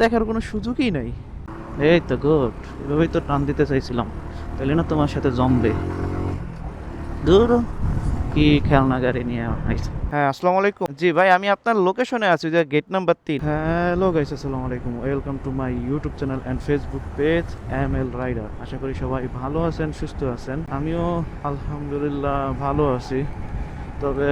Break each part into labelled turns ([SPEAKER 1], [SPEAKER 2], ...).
[SPEAKER 1] দেখার কোনো সুযোগই নাই। এই তো গুড এভাবেই তো টান দিতে চাইছিলাম। তাহলে না তোমার সাথে জমবে। দূর কি খেলনা গাড়ি নিয়ে আইছে। হ্যাঁ আসসালামু আলাইকুম। জি ভাই আমি আপনার লোকেশনে আছি যে গেট নাম্বার তিন। হ্যালো গাইস আসসালামু আলাইকুম। Welcome to my YouTube channel and Facebook page M L rider আশা করি সবাই ভালো আছেন সুস্থ আছেন। আমিও আলহামদুলিল্লাহ ভালো আছি। তবে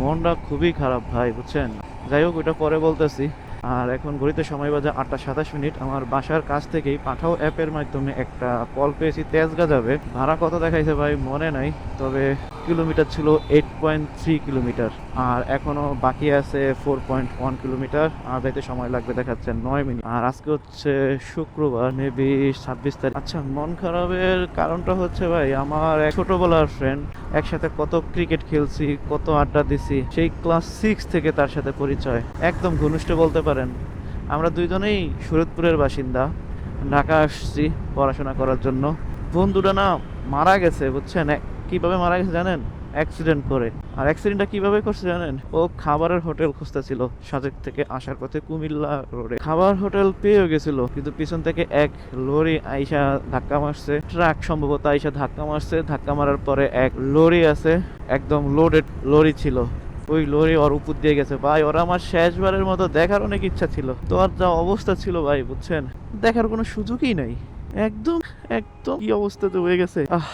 [SPEAKER 1] মনটা খুবই খারাপ ভাই বুঝছেন? যাই হোক ওইটা পরে বলতেছি। আর এখন ঘড়িতে সময় বাজে আটটা সাতাশ মিনিট। আমার বাসার কাছ থেকেই পাঠাও অ্যাপের মাধ্যমে একটা কল পেয়েছি তেজগা যাবে ভাড়া কত দেখাইছে ভাই? মনে নাই, তবে কিলোমিটার ছিল এইট পয়েন্ট থ্রি কিলোমিটার আর এখনও বাকি আছে ফোর পয়েন্ট ওয়ান কিলোমিটার। আর যাইতে সময় লাগবে দেখাচ্ছে নয় মিনিট। আর আজকে হচ্ছে শুক্রবার মেবি ছাব্বিশ তারিখ। আচ্ছা মন খারাপের কারণটা হচ্ছে ভাই, আমার এক ছোটবেলার ফ্রেন্ড একসাথে কত ক্রিকেট খেলছি, কত আড্ডা দিছি, সেই ক্লাস সিক্স থেকে তার সাথে পরিচয়। একদম ঘনিষ্ঠ বলতে পারেন আমরা দুইজনেই সুরতপুরের বাসিন্দা। ঢাকা আসছি পড়াশোনা করার জন্য। বন্ধুটা না মারা গেছে, বুঝছেন? কীভাবে মারা গেছে জানেন? অ্যাক্সিডেন্ট করে। আর অ্যাক্সিডেন্টটা কীভাবে করছে জানেন? ও খাবারের হোটেল খুঁজতেছিল, সাজেক থেকে আসার পথে কুমিল্লা রোডে। খাবার হোটেল পেয়েও গেছিল, কিন্তু পিছন থেকে এক লরি আইসা ধাক্কা মারছে। ট্রাক সম্ভবত আইসা ধাক্কা মারছে। ধাক্কা মারার পরে এক লরি আছে, একদম লোডেড লরি ছিল। ওই লরি ওর উপর দিয়ে গেছে। ভাই, ওরা আমার শেষবারের মতো দেখার অনেক ইচ্ছা ছিল। তো আর যা অবস্থা ছিল ভাই, বুঝছেন? দেখার কোনো সুযোগই নাই। একদম একদম কি অবস্থাতে হয়ে গেছে? আহ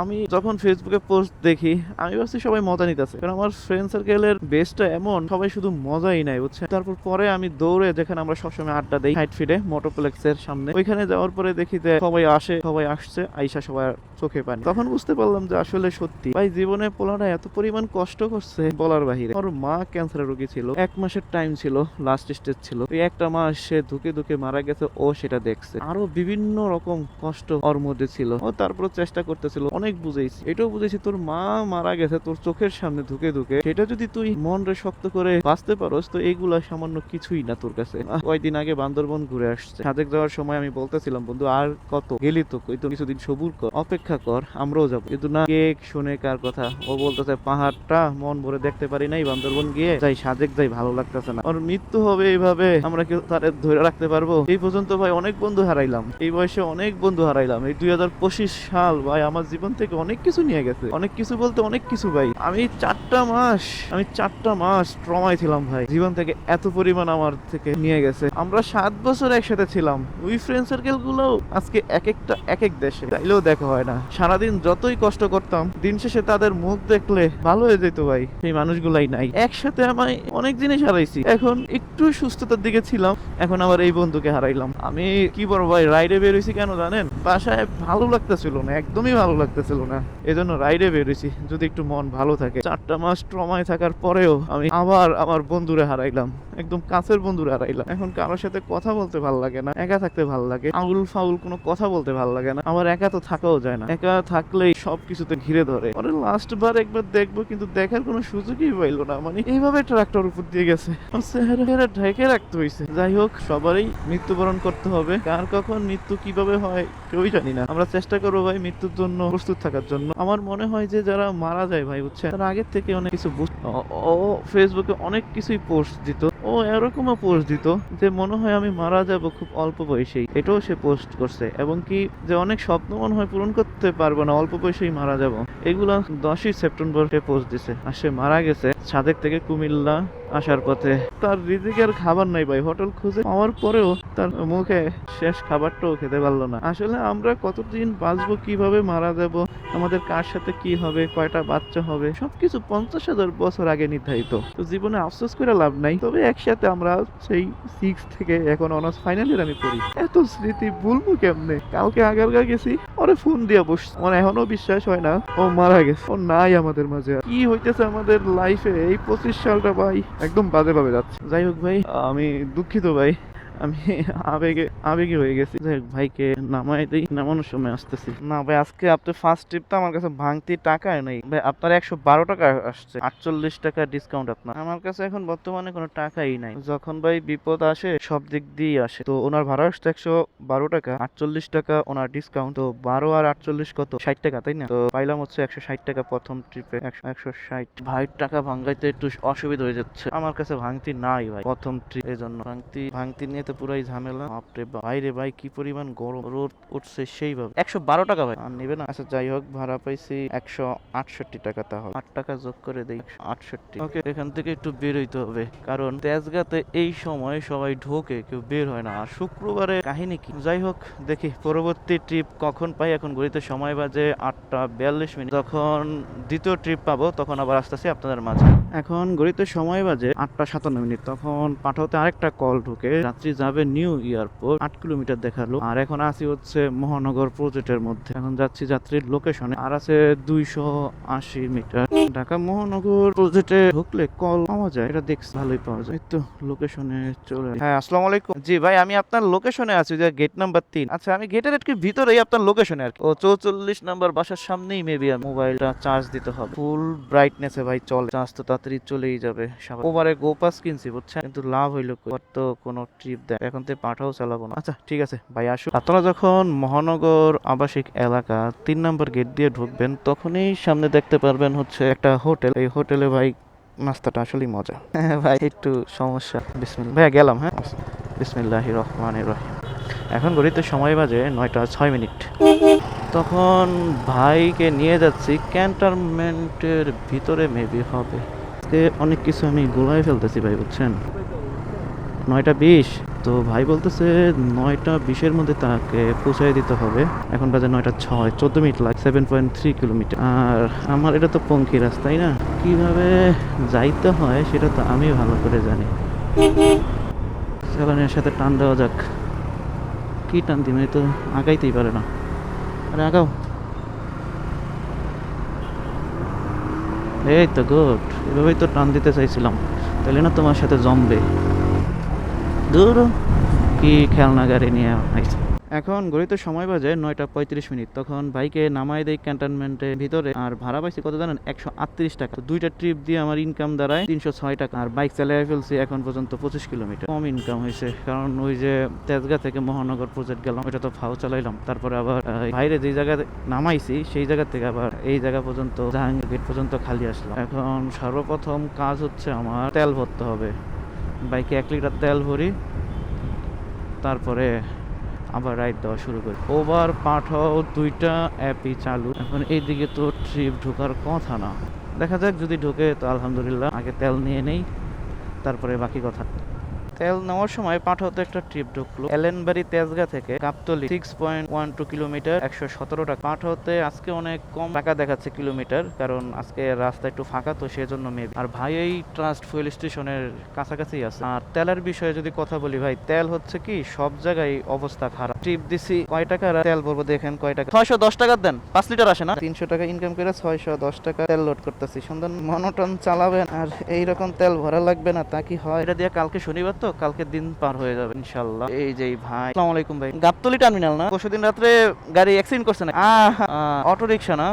[SPEAKER 1] আমি যখন ফেসবুকে পোস্ট দেখি, আমি ভাবছি সবাই মজা নিতেছে। কারণ আমার ফ্রেন্ড সার্কেলের বেসটা এমন, সবাই শুধু মজাই নাই, বুঝছেন? তারপর পরে আমি দৌড়ে যেখানে আমরা সবসময় আড্ডা দেই হাইট ফিডে মোটোপ্লেক্সের সামনে, ওইখানে যাওয়ার পরে দেখি যে সবাই আসে, সবাই আসছে, আইসা সবার চোখে পানি। তখন বুঝতে পারলাম যে আসলে সত্যি। ভাই, জীবনে পোলাটা এত পরিমাণ কষ্ট করছে বলার বাহিরে। ওর মা ক্যান্সারের রোগী ছিল, এক মাসের টাইম ছিল লাস্ট স্টেজ ছিল। ওই একটা মাস সে ধুকে ধুকে মারা গেছে, ও সেটা দেখছে। আরও বিভিন্ন রকম কষ্ট ওর মধ্যে ছিল। ও তারপর চেষ্টা করতেছিল। অনেক বুঝেছি এটাও বুঝেছি তোর মা মারা গেছে তোর চোখের সামনে ধুকে ধুকে। সেটা যদি তুই মনরে শক্ত করে বাঁচতে পারোস তো এইগুলা সামান্য কিছুই না তোর কাছে। আহ, কয়দিন আগে বান্দরবন ঘুরে আসছে। সাজেক যাওয়ার সময় আমি বলতেছিলাম বন্ধু আর কত? গেলি তো কই? তো কিছুদিন সবুর কর অপেক্ষা কর আমরাও যাব। কিন্তু না কে শুনে কার কথা? ও বলতেছে পাহাড়টা মন ভরে দেখতে পারি নাই বান্দরবন গিয়ে যাই সাজেক যাই ভালো লাগতেছে না। ওর মৃত্যু হবে এইভাবে আমরা কেউ তারে ধরে রাখতে পারব? এই পর্যন্ত ভাই অনেক বন্ধু হারাইলাম। এই বয়সে অনেক বন্ধু হারাইলাম। এই দুই হাজার পঁচিশ সাল ভাই আমার জীবন থেকে অনেক কিছু নিয়ে গেছে। অনেক কিছু বলতে অনেক কিছু ভাই। আমি চারটা মাস, আমি চারটা মাস ট্রমায় ছিলাম ভাই। জীবন থেকে এত পরিমাণ আমার থেকে নিয়ে গেছে। আমরা সাত বছর একসাথে ছিলাম। ওই ফ্রেন্ড সার্কেলগুলো আজকে এক একটা, এক এক দেশে। তাইলেও দেখা হয় না। সারাদিন যতই কষ্ট করতাম, দিন শেষে তাদের মুখ দেখলে ভালো হয়ে যেত ভাই। সেই মানুষগুলাই নাই। একসাথে আমায় অনেক জিনিস হারাইছি। এখন একটু সুস্থতার দিকে ছিলাম। এখন আবার এই বন্ধুকে হারাইলাম। আমি কি বলব ভাই রাইডে বেরোইছি কেন জানেন? বাসায় ভালো লাগতেছিল না, একদমই ভালো লাগতেছিল না। এজন্য রাইডে বেরোছি যদি একটু মন ভালো থাকে। চারটা মাস ট্রমায় থাকার পরেও আমি আবার আমার বন্ধুরে হারাইলাম। একদম কাছের বন্ধুরে হারাইলাম এখন কারোর সাথে কথা বলতে ভালো লাগে না, একা থাকতে ভালো লাগে আউল ফাউল কোনো কথা বলতে ভালো লাগে না, আমার একা তো থাকাও যায় না। একা থাকলেই সব কিছুতে ঘিরে ধরে। পরে লাস্ট বার একবার দেখব, কিন্তু দেখার কোনো সুযোগই পাইলো না মানে এইভাবে ট্রাক্টর উপর দিয়ে গেছে। ঢেকে রাখতে হয়েছে যাই হোক, সবারই মৃত্যুবরণ করতে হবে। কার কখন মৃত্যু কীভাবে হয়, কেউই জানি না। আমরা চেষ্টা করব ভাই মৃত্যুর জন্য, প্রস্তুত থাকার জন্য। আমার মনে হয় যে যারা মারা যায় ভাই বুঝছে তারা আগের থেকে অনেক কিছু ও ফেসবুকে অনেক কিছুই পোস্ট দিত। ও, এরকমও পোস্ট দিত যে মনে হয় আমি মারা যাব খুব অল্প বয়সেই। এটাও সে পোস্ট করছে এবং কি যে অনেক স্বপ্ন মনে হয় পূরণ করতে পারব না, অল্প বয়সেই মারা যাব। এগুলা দশই সেপ্টেম্বর সে পোস্ট দিছে। আর সে মারা গেছে সাদেক থেকে কুমিল্লা আসার পথে। তার রিজিকের খাবার নাই ভাই, হোটেল খুঁজে পাওয়ার পরেও তার মুখে শেষ খাবারটাও খেতে পারল না। আসলে আমরা কতদিন বাঁচবো, কীভাবে মারা যাব আমাদের কার সাথে কি হবে, কয়টা বাচ্চা হবে, সবকিছু পঞ্চাশ হাজার বছর আগে নির্ধারিত। তো জীবনে আফসোস করে লাভ নাই। তবে একসাথে আমরা সেই সিক্স থেকে এখন অনার্স ফাইনাল ইয়ার আমি পড়ি। এত স্মৃতি ভুলবো কেমনে? কালকে আগারগা গেছি ওরে ফোন দিয়ে বস আমার এখনও বিশ্বাস হয় না, ও মারা গেছে। ও নাই আমাদের মাঝে কি হইতেছে আমাদের লাইফে এই পঁচিশ সালটা ভাই একদম বাজে ভাবে যাচ্ছে। যাই হোক ভাই, আমি দুঃখিত ভাই। আমি আবেগে আবেগে হয়ে গেছি। যাই ভাইকে নামাই দিই, নামানোর সময় আসতেছি। না, ভাই, আজকে আপনার ফার্স্ট ট্রিপটা আমার কাছে ভাঙতি টাকায় নেই। ভাই, আপনার একশো বারো টাকা আসছে। আটচল্লিশ টাকা ডিসকাউন্ট আপনার। আমার কাছে এখন বর্তমানে কোনো টাকাই নাই। যখন ভাই বিপদ আসে, সব দিক দিয়ে আসে। তো ওনার ভাড়া আসছে একশো বারো টাকা, আটচল্লিশ টাকা ওনার ডিসকাউন্ট তো বারো আর আটচল্লিশ কত? ষাট টাকা, তাই না? তো পাইলাম হচ্ছে একশো ষাট টাকা প্রথম ট্রিপে একশো একশো ষাট। ভাইয়ের টাকা ভাঙাইতে একটু অসুবিধা হয়ে যাচ্ছে। আমার কাছে ভাঙতি নাই ভাই, প্রথম ট্রিপ এই জন্য। ভাঙতি ভাঙতি নিয়ে তো রাস্তাতে পুরাই ঝামেলা। বাপ। বাইরে ভাই, কি পরিমাণ গরম? রোদ উঠছে সেইভাবে। একশো বারো টাকা ভাই। আর নিবে না? আচ্ছা যাই হোক, ভাড়া পাইছি একশো আটষট্টি টাকা তাহলে। আট টাকা যোগ করে দেই আটষট্টি। ওকে, এখান থেকে একটু বের হইতে হবে। কারণ তেজগাতে এই সময় সবাই ঢোকে, কেউ বের হয় না। আর শুক্রবারে কাহিনী কি? যাই হোক, দেখি পরবর্তী ট্রিপ কখন পাই। এখন ঘড়িতে সময় বাজে আটটা বিয়াল্লিশ মিনিট। যখন দ্বিতীয় ট্রিপ পাবো, তখন আবার আসতেছি আপনাদের মাঝে। এখন ঘড়িতে সময় বাজে আটটা সাতান্ন মিনিট। তখন পাঠাতে আরেকটা কল ঢুকে, রাত্রি যাবে নিউ এয়ারপোর্ট, আট কিলোমিটার দেখাল। আর এখন আসি হচ্ছে মহানগর প্রজেক্টের মধ্যে। এখন যাচ্ছি যাত্রীর লোকেশনে। আর আছে দুইশো আশি মিটার। ঢাকা মহানগর প্রজেক্টে ঢুকলে কল পাওয়া যায়। এটা দেখছি, ভালোই পাওয়া যায়। তো লোকেশনে চলে হ্যাঁ আসসালামু আলাইকুম। জি ভাই, আমি আপনার লোকেশনে আছি, যে গেট নাম্বার তিন। আচ্ছা আমি গেটের একটু ভিতরেই আপনার লোকেশনে আর ও চৌচল্লিশ নাম্বার বাসার সামনেই মেবি মোবাইলটা চার্জ দিতে হবে। ফুল ব্রাইটনেসে ভাই চলে। চার্জ তো তাড়াতাড়ি চলেই যাবে। ওভারে কিনছি বুঝছেন? কিন্তু লাভ হইল তো ট্রিপ দেয় এখন তো পাঠাও চালাবো না। আচ্ছা ঠিক আছে, ভাই আপনারা যখন মহানগর আবাসিক এলাকা তিন নম্বর গেট দিয়ে ঢুকবেন, তখনই সামনে দেখতে পারবেন হচ্ছে একটা হোটেল। এই হোটেলে ভাই, নাস্তাটা আসলেই মজা। হ্যাঁ ভাই, একটু সমস্যা। বিসমিল্লা ভাইয়া, গেলাম হ্যাঁ? বিসমিল্লাহ রহমান রহিম। এখন ঘড়িতে সময় বাজে নয়টা ছয় মিনিট। তখন ভাইকে নিয়ে যাচ্ছি ক্যান্টনমেন্টের ভিতরে মেবি হবে। আজকে অনেক কিছু আমি গোলায় ফেলতেছি ভাই, বুঝছেন? নয়টা বিশ। তো ভাই বলতেছে নয়টা বিশের মধ্যে তাকে পৌঁছায় দিতে হবে। এখন বাজে নয়টা ছয়, চোদ্দ মিনিট লাগে সেভেন পয়েন্ট থ্রি কিলোমিটার আর আমার এটা তো পঙ্কি রাস্তা, তাই না? কীভাবে যাইতে হয় সেটা তো আমি ভালো করে জানি। চালানের সাথে টান দেওয়া যাক। কি টান দিন তো আগাইতেই পারে না। আরে আগাও। এই তো গুড এভাবেই তো টান দিতে চাইছিলাম। তাহলে না তোমার সাথে জমবে। দূর কি খেলনা গাড়ি নিয়ে আইছে। এখন ঘড়িতে সময় বাজে নয়টা পঁয়ত্রিশ মিনিট। তখন বাইকে নামাই দেয় ক্যান্টনমেন্টের ভিতরে। আর ভাড়া পাইছি কত জানেন? একশো আটত্রিশ টাকা। দুইটা ট্রিপ দিয়ে আমার ইনকাম দাঁড়ায় তিনশো ছয় টাকা। আর বাইক চালিয়ে ফেলছি এখন পর্যন্ত পঁচিশ কিলোমিটার কম ইনকাম হয়েছে। কারণ ওই যে তেজগা থেকে মহানগর প্রজেক্ট গেলাম ওটা তো ফাও চালাইলাম। তারপরে আবার বাইরে যে জায়গায় নামাইছি, সেই জায়গা থেকে আবার এই জায়গা পর্যন্ত, জাহাঙ্গীর গেট পর্যন্ত খালি আসলাম। এখন সর্বপ্রথম কাজ হচ্ছে আমার তেল ভরতে হবে। বাইকে এক লিটার তেল ভরি, তারপরে আবার রাইড দেওয়া শুরু করি। ওভার পাঠাও দুইটা অ্যাপই চালু। এখন এইদিকে তো ট্রিপ ঢোকার কথা না। দেখা যাক যদি ঢোকে তো আলহামদুলিল্লাহ, আগে তেল নিয়ে নেই, তারপরে বাকি কথা। তেল নেওয়ার সময় পাঠাতে একটা ট্রিপ ঢুকলো। এলেনবাড়ি তেজগা থেকে Gabtoli six point one two kilometre, একশো সতেরো টাকা। পাঠাতে আজকে অনেক কম টাকা দেখাচ্ছে কিলোমিটার, কারণ আজকে রাস্তা একটু ফাঁকা, তো সেজন্য মেবি আর ভাই, এই ট্রাস্ট ফুয়েল স্টেশনের কাছাকাছি আছে। আর তেলের বিষয়ে যদি কথা বলি ভাই, তেল হচ্ছে কি, সব জায়গায় অবস্থা খারাপ। ট্রিপ দিছি কয় টাকা? তেল বলব দেখেন কয় টাকা। ছয়শো দশ টাকা দেন, পাঁচ লিটার আসে না? তিনশো টাকা ইনকাম করে ছয়শো দশ টাকা তেল লোড করতেছি। সুন্দর মনোটন চালাবেন, আর এইরকম তেল ভরা লাগবে না, তা কি হয়? এটা দিয়ে কালকে শনিবার তো কালকে দিন পার হয়ে যাবে ইনশাল্লাহ এই যে ভাই। আসসালামু আলাইকুম ভাই। গাবতলি টার্মিনাল না? পরশু দিন রাত্রে গাড়ি অ্যাক্সিডেন্ট করছে না? অটো রিক্সা না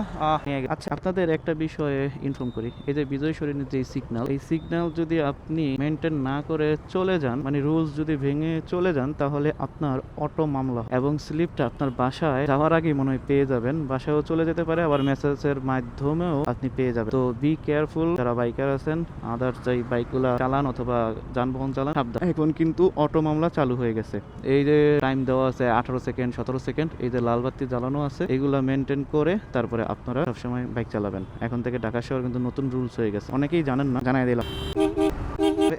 [SPEAKER 1] আচ্ছা আপনাদের একটা বিষয়ে ইনফর্ম করি। এই যে বিজয় সরণির যে সিগন্যাল এই সিগন্যাল যদি আপনি মেনটেন না করে চলে যান মানে রুলস যদি ভেঙে চলে যান, তাহলে আপনার অটো মামলা এবং স্লিপটা আপনার বাসায় যাওয়ার আগেই মনে হয় পেয়ে যাবেন। বাসায়ও চলে যেতে পারে, আবার মেসেজের মাধ্যমেও আপনি পেয়ে যাবেন। তো বি কেয়ারফুল যারা বাইকার আছেন আদার যাই বাইকগুলা চালান অথবা যানবাহন চালান, সাবধান। এখন কিন্তু অটো মামলা চালু হয়ে গেছে। এই যে টাইম দেওয়া আছে আঠারো সেকেন্ড সতেরো সেকেন্ড এই যে লাল বাতি জ্বালানো আছে, এগুলা মেনটেন করে তারপরে আপনারা সবসময় বাইক চালাবেন। এখন থেকে ঢাকা শহর কিন্তু নতুন রুলস হয়ে গেছে। অনেকেই জানেন না, জানাই দিলাম।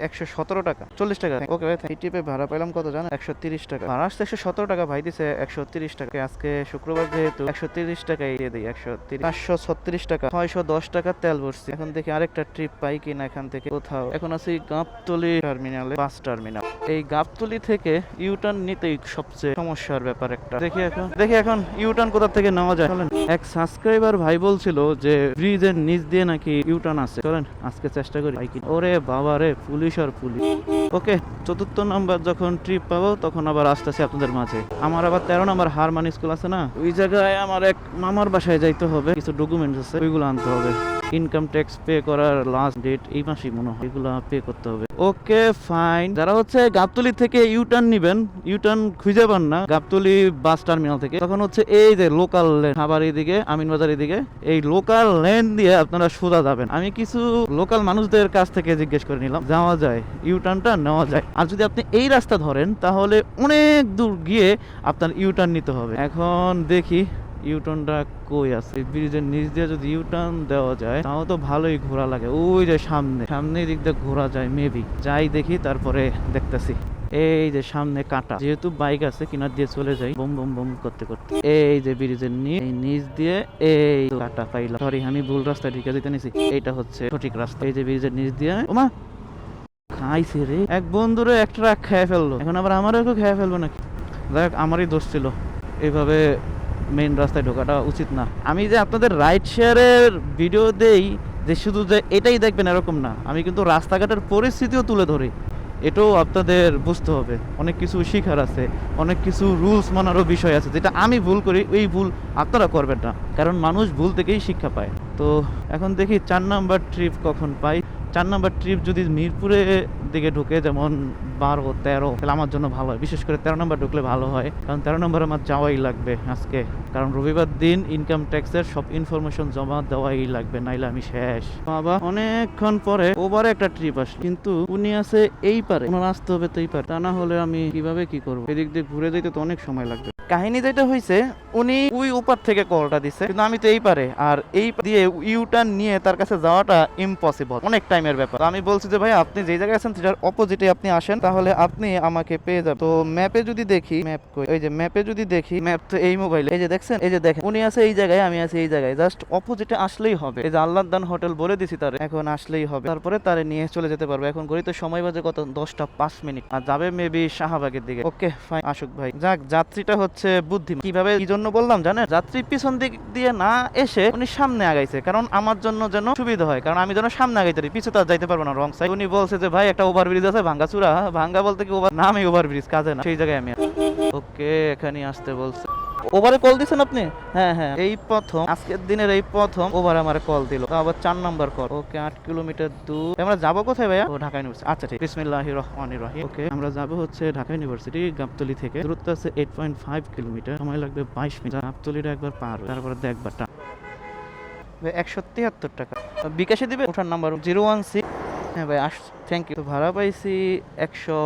[SPEAKER 1] একশো সতেরো টাকা, চল্লিশ টাকা। ওকে ভাই টিপে ভাড়া কত জানেন? একশো তিরিশ টাকা। একশো সতেরো টাকা, ভাই, দিছে একশো তিরিশ টাকা। আজকে শুক্রবার যেহেতু একশো তিরিশ টাকাই দিয়ে দিই, একশো তিরিশ। পাঁচশো ছত্রিশ টাকা, ছয়শো দশ টাকা তেল ভরছি। এখন দেখি আরেকটা ট্রিপ পাই কিনা এখান থেকে কোথাও। এখন আছি গাবতলি টার্মিনালে বাস টার্মিনাল এই গাবতলি থেকে ইউটার্ন নিতেই সবচেয়ে সমস্যার ব্যাপার একটা। দেখি এখন দেখি এখন ইউটার্ন কোথা থেকে নেওয়া যায়। চলেন। এক সাবস্ক্রাইবার ভাই বলছিল যে ব্রিজের নিচ দিয়ে নাকি ইউটার্ন আছে। চলেন, আজকে চেষ্টা করি। ওরে বাবা রে পুলিশ আর পুলিশ। ওকে, চতুর্থ নাম্বার যখন ট্রিপ পাবো, তখন আবার আসতেছি আপনাদের মাঝে। আমার আবার তেরো নাম্বার হারমান স্কুল আছে না? ওই জায়গায় আমার এক মামার বাসায় যাইতে হবে, কিছু ডকুমেন্টস আছে, ওইগুলো আনতে হবে। ইনকাম ট্যাক্স পে করার লাস্ট ডেট এই মাসেই মনে হয় এগুলো পে করতে হবে। ওকে ফাইন যারা হচ্ছে গাবতলি থেকে ইউটার্ন নিবেন ইউটার্ন খুঁজে পান না, গাবতলি বাস টার্মিনাল থেকে, তখন হচ্ছে এই যে লোকাল লেন খাবার এদিকে, আমিনবাজার এদিকে, এই লোকাল লেন দিয়ে আপনারা সোজা যাবেন। আমি কিছু লোকাল মানুষদের কাছ থেকে জিজ্ঞেস করে নিলাম, যাওয়া যায় ইউটার্নটা নেওয়া যায়। আর যদি আপনি এই রাস্তা ধরেন, তাহলে অনেক দূর গিয়ে আপনার ইউটার্ন নিতে হবে। এখন দেখি ইউটার্নটা কই আছে? ব্রিজের নিচ দিয়ে যদি ইউটার্ন দেওয়া যায় তাও তো ভালোই ঘোরা লাগে। ওই যে সামনে সামনে দিক দিয়ে ঘোরা যায় মেবি যাই দেখি, তারপরে দেখতেছি। এই যে সামনে কাটা। যেহেতু বাইক আছে, কিনার দিয়ে চলে যাই। বম বম বম করতে করতে। এই যে ব্রিজের নিচ এই নিচ দিয়ে এই কাটা পাইলাম। সরি আমি ভুল রাস্তা ঢুকে দিতে নিছি এইটা হচ্ছে সঠিক রাস্তা। এই যে ব্রিজের নিচ দিয়ে, ওমা! খাইছে রে। এক বন্ধুরে একটা রাগ খেয়ে ফেলল। এখন আবার আমারও একটু খেয়ে ফেলব নাকি? দেখ, আমারই দোষ ছিল। এইভাবে মেইন রাস্তায় ঢোকাটা উচিত না। আমি যে আপনাদের রাইড শেয়ারের ভিডিও দেই, যে শুধু যে এটাই দেখবেন এরকম না, আমি কিন্তু রাস্তাঘাটের পরিস্থিতিও তুলে ধরি। এটাও আপনাদের বুঝতে হবে। অনেক কিছু শিখার আছে, অনেক কিছু রুলস মানারও বিষয় আছে, যেটা আমি ভুল করি, এই ভুল আপনারা করবেন না। কারণ মানুষ ভুল থেকেই শিক্ষা পায়। তো এখন দেখি, চার নাম্বার ট্রিপ কখন পাই? চার নাম্বার ট্রিপ যদি মিরপুরে দিকে ঢুকে যেমন বারো, তেরো, তাহলে আমার জন্য ভালো হয়। বিশেষ করে তেরো নাম্বার ঢুকলে ভালো হয়। কারণ তেরো নাম্বার আমার যাওয়াই লাগবে আজকে। কারণ রবিবার দিন ইনকাম ট্যাক্সের সব ইনফরমেশন জমা দেওয়াই লাগবে, নাইলে আমি শেষ। বাবা, অনেকক্ষণ পরে ওভারে একটা ট্রিপ আসে কিন্তু উনি আছে এই পারে। ওনার আসতে হবে তো এই পারে। তা না হলে আমি কীভাবে কি করব? এদিক দিয়ে ঘুরে যেতে তো অনেক সময় লাগবে। কাহিনী যেটা হয়েছে উনি ওই উপার থেকে কলটা দিছে। কিন্তু আমি তো এই পারে, আর এই দিয়ে ইউটার্ন নিয়ে তার কাছে যাওয়াটা ইম্পসিবল অনেক টাইমের ব্যাপার। আমি বলছি যে, ভাই, আপনি যেই জায়গায় আছেন সেটার অপোজিটে আপনি আসেন, তাহলে আপনি আমাকে পেয়ে যাবেন। তো ম্যাপে যদি দেখি ম্যাপ কই? ওই যে ম্যাপে যদি দেখি ম্যাপ তো এই মোবাইলে এই যে দেখছেন? এই যে দেখেন, উনি আছে এই জায়গায়, আমি আছি এই জায়গায়। জাস্ট অপোজিটে আসলেই হবে। এই যে আল্লাহ দান হোটেল বলে দিছি তারে, এখন আসলেই হবে। তারপরে তারে নিয়ে চলে যেতে পারবে। এখন ঘড়িতে সময় বাজে কত? দশটা পাঁচ মিনিট। আর যাবে মেবি শাহবাগের দিকে। ওকে ফাইন আসুক ভাই। যাক, যাত্রীটা হচ্ছে বুদ্ধি কীভাবে, কি জন্য বললাম জানেন? যাত্রী পিছন দিক দিয়ে না এসে উনি সামনে আগাইছে। কারণ আমার জন্য যেন সুবিধা হয়। কারণ আমি যেন সামনে আগাইতে পারি। পিছু তো আর যাইতে পারব না রং সাইড উনি বলছে যে, ভাই, একটা ওভারব্রিজ আছে, ভাঙ্গা চূড়া। ভাঙ্গা বলতে কি ওভার নামই ওভারব্রিজ কাজে না। সেই জায়গায় আমি ওকে এখানে আসতে বলছে। ওভারে কল দিছেন আপনি? হ্যাঁ হ্যাঁ। এই প্রথম, আজকের দিনের এই প্রথম ওভার আমার কল দিল। আবার চার নাম্বার কল ওকে, আট কিলোমিটার দূর। আমরা যাব কোথায় ভাইয়া? ও, ঢাকা ইউনিভার্সিটি আচ্ছা ঠিক। বিসমিল্লাহির রহমানির রহিম। ওকে, আমরা যাব হচ্ছে ঢাকা ইউনিভার্সিটি গাবতলি থেকে। দূরত্ব আছে এইট পয়েন্ট ফাইভ কিলোমিটার। সময় লাগবে বাইশ মিনিট। গাবতলিটা একবার পার। তারপরে দেখবার একশো তিয়াত্তর টাকা। বিকাশে দিবে? ওঠার নাম্বার জিরো ওয়ান সিক্স হ্যাঁ ভাই আস থ্যাংক ইউ ভাড়া পাইছি একশো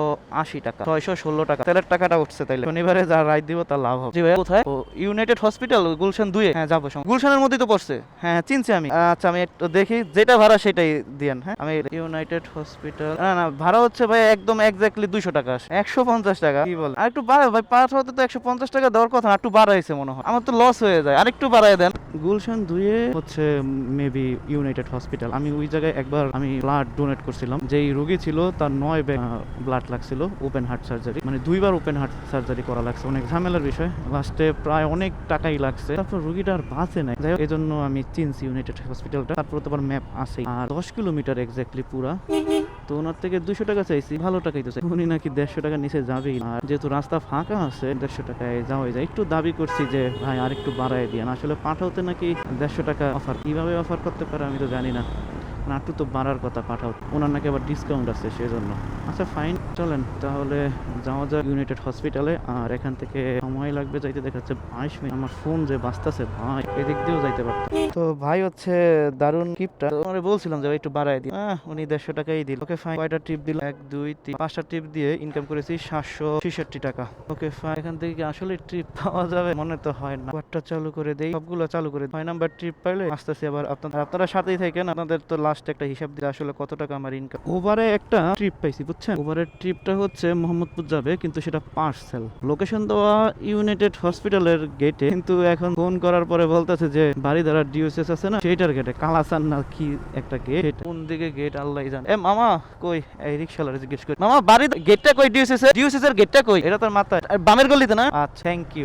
[SPEAKER 1] আশি টাকা, ছয়শো ষোলো টাকা। তেলের টাকাটা উঠছে তাইলে। শনিবারে যা রাইড দিব, তার লাভ হবে। কোথায়? ইউনাইটেড হসপিটাল গুলশান দুয়ে হ্যাঁ যাব গুলশানের মধ্যেই তো পড়ছে। হ্যাঁ চিনছি আমি। আচ্ছা আমি একটু দেখি, যেটা ভাড়া সেটাই দিয়েন হ্যাঁ। আমি ইউনাইটেড হসপিটাল না না, ভাড়া হচ্ছে ভাই একদম এক্স্যাক্টলি দুইশো টাকা একশো পঞ্চাশ টাকা, কি বল? আর একটু বাড়ায় ভাই পাঁচ হতে তো একশো পঞ্চাশ টাকা দেওয়ার কথা না, একটু বাড়াইছে মনে হয়। আমার তো লস হয়ে যায় আরেকটু বাড়ায় দেন। গুলশান দুয়ে হচ্ছে মেবি ইউনাইটেড হসপিটাল আমি ওই জায়গায় একবার আমি ব্লাড ডোনেট করছিলাম, যেই রোগী ছিল, তার নয় ব্লাড লাগছিল ওপেন হার্ট সার্জারি মানে দুইবার ওপেন হার্ট সার্জারি করা লাগছে, অনেক ঝামেলার বিষয়। লাস্টে প্রায় অনেক টাকাই লাগছে। তারপর রোগীটা আর বাঁচে নাই। যাই এই জন্য আমি চিনছি ইউনাইটেড হসপিটালটা, তারপর তো আবার ম্যাপ আছে। আর দশ কিলোমিটার এক্স্যাক্টলি পুরা। তো ওনার থেকে দুশো টাকা চাইছি, ভালো টাকাই তো চাই। উনি নাকি দেড়শো টাকা নিচে যাবেই আর যেহেতু রাস্তা ফাঁকা আছে, দেড়শো টাকায় যাওয়াই যায়। একটু দাবি করছি যে, ভাই আর একটু বাড়ায় দিয়ে আসলে পাঠাতে নাকি দেড়শো টাকা অফার কীভাবে অফার করতে পারে আমি তো জানি না। না একটু তো বাড়ার কথা পাঠাও। ওনার নাকি আবার ডিসকাউন্ট আছে সেজন্য। আচ্ছা ফাইন চলেন। তাহলে যাওয়া যাক ইউনাইটেড হসপিটালে আর এখান থেকে সময় লাগবে যাইতে দেখা যাচ্ছে বাইশ মিনিট। আমার ফোন যে বাঁচতেছে ভাই এদিক দিয়েও যাইতে পারতো তো ভাই হচ্ছে দারুণ কিপটা তোমার বলছিলাম যে একটু বাড়াই দিই। আহ, উনি দেড়শো টাকাই দিল। ওকে ফাইন কয়টা ট্রিপ দিল? এক দুই তিন পাঁচটা ট্রিপ দিয়ে ইনকাম করেছি সাতশো ছেষট্টি টাকা। ওকে ফাইন এখান থেকে আসলে ট্রিপ পাওয়া যাবে? মনে তো হয় না। কোয়ারটা চালু করে দেই। সবগুলো চালু করে ছয় নাম্বার ট্রিপ পাইলে আসতেছি আবার আপনার আপনারা সাথেই থাকেন আপনাদের তো লাস্ট একটা হিসাব দিলে আসলে কত টাকা আমার ইনকাম ওভারে একটা ট্রিপ পাইছি, বুঝছেন? ওভারের ট্রিপটা হচ্ছে মোহাম্মদপুর যাবে, কিন্তু সেটা পার্সেল লোকেশন দেওয়া ইউনাইটেড হসপিটালের গেটে কিন্তু এখন ফোন করার পরে বলতেছে যে বাড়ি দ্বারা ডিউসেস আছে না? সেইটার গেটে কালাসান না কি একটা গেট কোন দিকে গেট আল্লাহ জান। এ মামা, কই? এই রিক্সাওয়ালা জিজ্ঞেস করি। মামা বাড়ি গেটটা কই ডিউসেস ডিউসেস এর? গেটটা কই? এটা তোর মাথায়। আর বামের গলিতে না? আচ্ছা থ্যাংক ইউ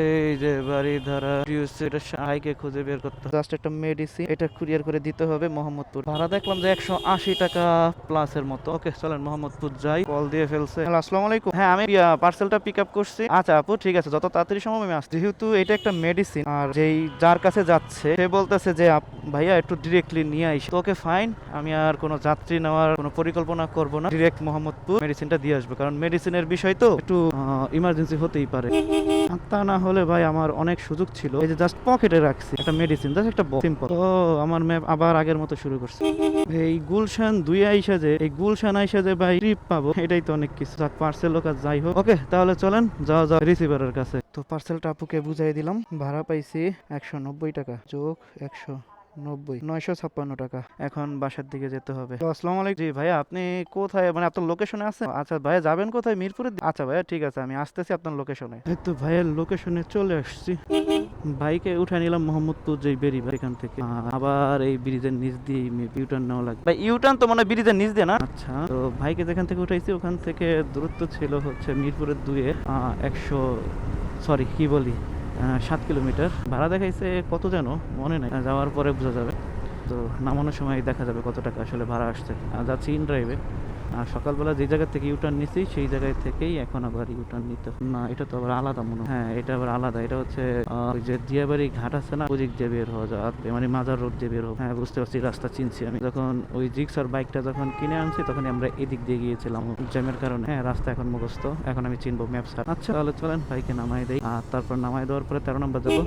[SPEAKER 1] এই যে বাড়ি ধারা ডিউসেস এটা সাহাইকে খুঁজে বের করতে জাস্ট একটা মেডিসিন এটা কুরিয়ার করে দিতে হবে। মোহাম্মদপুর। ভাড়া দেখলাম যে একশো আশি টাকা প্লাসের মতো। ওকে চলেন মোহাম্মদপুর যাই। কল দিয়ে ফেলছে। আসসালামু আলাইকুম। হ্যাঁ আমি পার্সেলটা পিক আপ করছি। আচ্ছা আপু ঠিক আছে। যত তাড়াতাড়ি সম্ভব আমি আসছি। যেহেতু এটা একটা মেডিসিন আর যেই যার কাছে যাচ্ছে সে বলতেছে যে ভাইয়া একটু ডিরেক্টলি নিয়ে আইস। তোকে ফাইন আমি আর কোনো যাত্রী নেওয়ার কোনো পরিকল্পনা করব না। ডিরেক্ট মোহাম্মদপুর মেডিসিনটা দিয়ে আসবে। কারণ মেডিসিনের বিষয় তো একটু ইমার্জেন্সি হতেই পারে। তা না হলে ভাই আমার অনেক সুযোগ ছিল। এই যে জাস্ট পকেটে রাখছি। একটা মেডিসিন জাস্ট একটা সিম্পল তো আমার ম্যাপ আবার আগের মতো শুরু করছে। এই গুলশান দুই আইসা যে, এই গুলশান আইসা যে ভাই ট্রিপ পাবো, এটাই তো অনেক কিছু। যাক পার্সেল কাজ যাই হোক। ওকে, তাহলে চলেন, যাওয়া যাও রিসিভারের কাছে। তো পার্সেলটা আপুকে বুঝাই দিলাম। ভাড়া পাইছি একশো নব্বই টাকা। যোগ একশো নব্বই, নয়শো ছাপ্পান্ন টাকা। এখন বাসার দিকে যেতে হবে। আলাইকুম। জি, ভাইয়া, আপনি কোথায়? মানে আপনার লোকেশনে আছে আচ্ছা ভাইয়া, যাবেন কোথায়? আচ্ছা ভাইয়া, ঠিক আছে, আমি আসতেছি আপনার লোকেশনে এই তো ভাইয়ের লোকেশনে চলে আসছি। বাইকে উঠে নিলাম মোহাম্মদপুর যেই বেরি এখান থেকে। আবার এই ব্রিজের নিচ দিয়ে ইউটার্ন নেওয়া লাগবে। ভাই ইউটার্ন তো মানে ব্রিজের নিচ দিয়ে না? আচ্ছা তো ভাইকে যেখান থেকে উঠাইছি, ওখান থেকে দূরত্ব ছিল হচ্ছে মিরপুরের দুয়ে একশো সরি কি বলি? সাত কিলোমিটার। ভাড়া দেখাইছে কত যেন মনে নাই। যাওয়ার পরে বোঝা যাবে। তো নামানোর সময় দেখা যাবে কত টাকা আসলে ভাড়া আসছে। যাচ্ছি ইন ড্রাইভে আর সকালবেলা যে জায়গা থেকে ইউটার্ন নিছি, সেই জায়গায় থেকেই এখন আবার ইউটার্ন নিতে। না, এটা তো আবার আলাদা মনে হয়। এটা আবার আলাদা। এটা হচ্ছে যে দিয়াবাড়ি ঘাট আছে না ওই দিক দিয়ে বের হওয়া যাবে মানে মাজার রোড দিয়ে বের হ্যাঁ বুঝতে পারছি, রাস্তা চিনছি আমি। যখন ওই জিক্সার বাইকটা যখন কিনে আনছি তখন আমরা এদিক দিয়ে গিয়েছিলাম জ্যামের কারণে। হ্যাঁ রাস্তা এখন মুখস্থ। এখন আমি চিনবো ম্যাপ আচ্ছা তাহলে চলেন, বাইকে নামাই দেই। আর তারপর নামাই দেওয়ার পরে তেরো নম্বর যাব।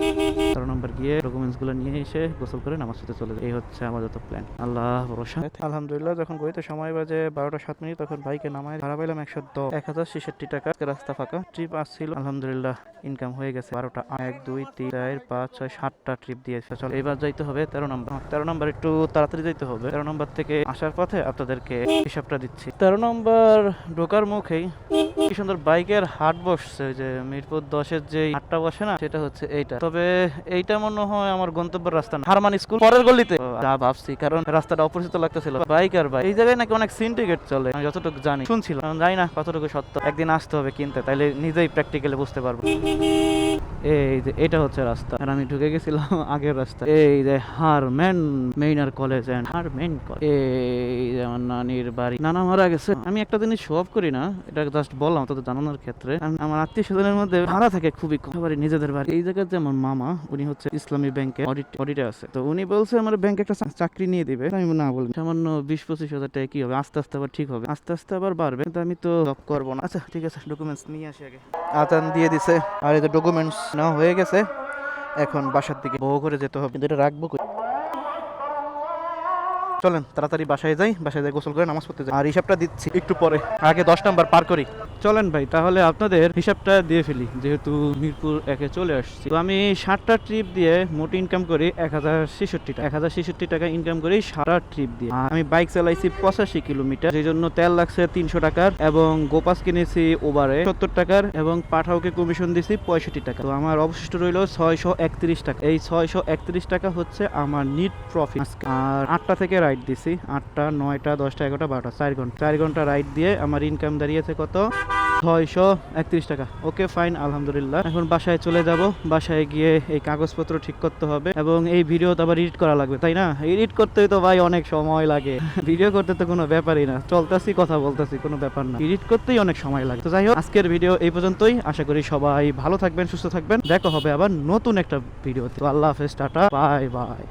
[SPEAKER 1] তেরো নম্বর গিয়ে ডকুমেন্টসগুলো নিয়ে এসে গোসল করে নামাজ পড়তে চলে যাই। এই হচ্ছে আমাদের তো প্ল্যান আল্লাহ ভরসা। আলহামদুলিল্লাহ, যখন গড়িতে সময় বাজে বারোটা সাত মিনিট তখন বাইকে নামাই ভাড়া পাইলাম একশো দশ। এক হাজার ছেষট্টি টাকা। রাস্তা ফাঁকা। ট্রিপ আসছিল। আলহামদুলিল্লাহ ইনকাম হয়ে গেছে বারোটা। এক, দুই, তিন, চার, পাঁচ, ছয়, সাতটা ট্রিপ দিয়েছে। চলো, এবার যাইতে হবে তেরো নম্বর তেরো নম্বর একটু তাড়াতাড়ি যাইতে হবে। তেরো নম্বর থেকে আসার পথে আপনাদেরকে হিসাবটা দিচ্ছি। তেরো নম্বর ঢোকার মুখেই কি সুন্দর বাইকের হাট বসছে। যে মিরপুর দশের যে হাটটা বসে না, সেটা হচ্ছে এইটা। তবে এইটা মনে হয় আমার গন্তব্যের রাস্তা না। হারমান স্কুল, পরের গলিতে। যা ভাবছি, কারণ রাস্তাটা অপরিচিত লাগতেছিল। বাইক আর বাইক। এই জায়গায় নাকি অনেক সিন্ডিকেট চলে। আমি যতটুকু জানি, শুনছিলাম। জানি না কতটুকু সত্য। একদিন আসতে হবে কিনতে, তাইলে নিজেই প্র্যাকটিক্যালি বুঝতে পারব। এই যে, এটা হচ্ছে রাস্তা। আর আমি ঢুকে গেছিলাম আগের রাস্তা এই যে, Hermann Gmeiner college and Hermann college. এই যে, আমার নানির বাড়ি। নানা মারা গেছে। আমি একটা জিনিস শো অফ করি না, এটা জাস্ট বললাম তোদের জানানোর ক্ষেত্রে। আমার আত্মীয় স্বজনের মধ্যে ভাড়া থাকে খুবই কম। বাড়ি নিজেদের বাড়ি। এই জায়গায় যে আমার মামা, উনি হচ্ছে ইসলামী ব্যাংকে অডিট অডিটে আছে। তো উনি বলছে, আমার ব্যাংকে একটা চাকরি নিয়ে দিবে। আমি না বলি সামান্য বিশ পঁচিশ হাজার টাকা কি হবে? আস্তে আস্তে আবার ঠিক হবে। আস্তে আস্তে আবার বাড়বে, কিন্তু আমি তো জব করব না। আচ্ছা ঠিক আছে ডকুমেন্টস নিয়ে আসি আগে। আতান দিয়ে দিছে। আর এই তো ডকুমেন্টস নেওয়া হয়ে গেছে, এখন বাসার দিকে বউ করে যেতে হবে। কিন্তু এটা রাখব? চলেন, তাড়াতাড়ি বাসায় যাই বাসায় যাই, গোসল করে নামাজ পড়তে যাই। আর হিসাবটা দিচ্ছি একটু পরে। আগে দশ নাম্বার, পার করি। চলেন ভাই, তাহলে আপনাদের হিসাবটা দিয়ে ফেলি, যেহেতু মিরপুর একে চলে আসছি। তো আমি ষাটটা ট্রিপ দিয়ে মোট ইনকাম করি এক হাজার ছেষট্টি টাকা। এক হাজার ছেষট্টি টাকা ইনকাম করি সারা ট্রিপ দিয়ে। আমি বাইক চালাইছি পঁচাশি কিলোমিটার সেই জন্য তেল লাগছে তিনশো টাকার এবং গোপাস কিনেছি ওভারে সত্তর টাকার এবং পাঠাওকে কমিশন দিছি পঁয়ষট্টি টাকা। তো আমার অবশিষ্ট রইল ছয়শো একত্রিশ টাকা। এই ছয়শো একত্রিশ টাকা হচ্ছে আমার নিট প্রফিট আর আটটা থেকে রাইড দিছি। আটটা, নয়টা, দশটা, এগারোটা, বারোটা, চার ঘণ্টা। চার ঘণ্টা রাইড দিয়ে আমার ইনকাম দাঁড়িয়েছে কত? ছয়শো একত্রিশ টাকা। ওকে ফাইন আলহামদুলিল্লাহ। এখন বাসায় চলে যাব। বাসায় গিয়ে এই কাগজপত্র ঠিক করতে হবে এবং এই ভিডিও তো আবার এডিট করা লাগবে, তাই না? এডিট করতেই তো ভাই অনেক সময় লাগে। ভিডিও করতে তো কোনো ব্যাপারই না। চলতেছি, কথা বলতেছি, কোনো ব্যাপার না। এডিট করতেই অনেক সময় লাগে। তো যাই হোক, আজকের ভিডিও এই পর্যন্তই। আশা করি সবাই ভালো থাকবেন, সুস্থ থাকবেন। দেখা হবে আবার নতুন একটা ভিডিওতে আল্লাহ হাফেজ, টাটা বাই বাই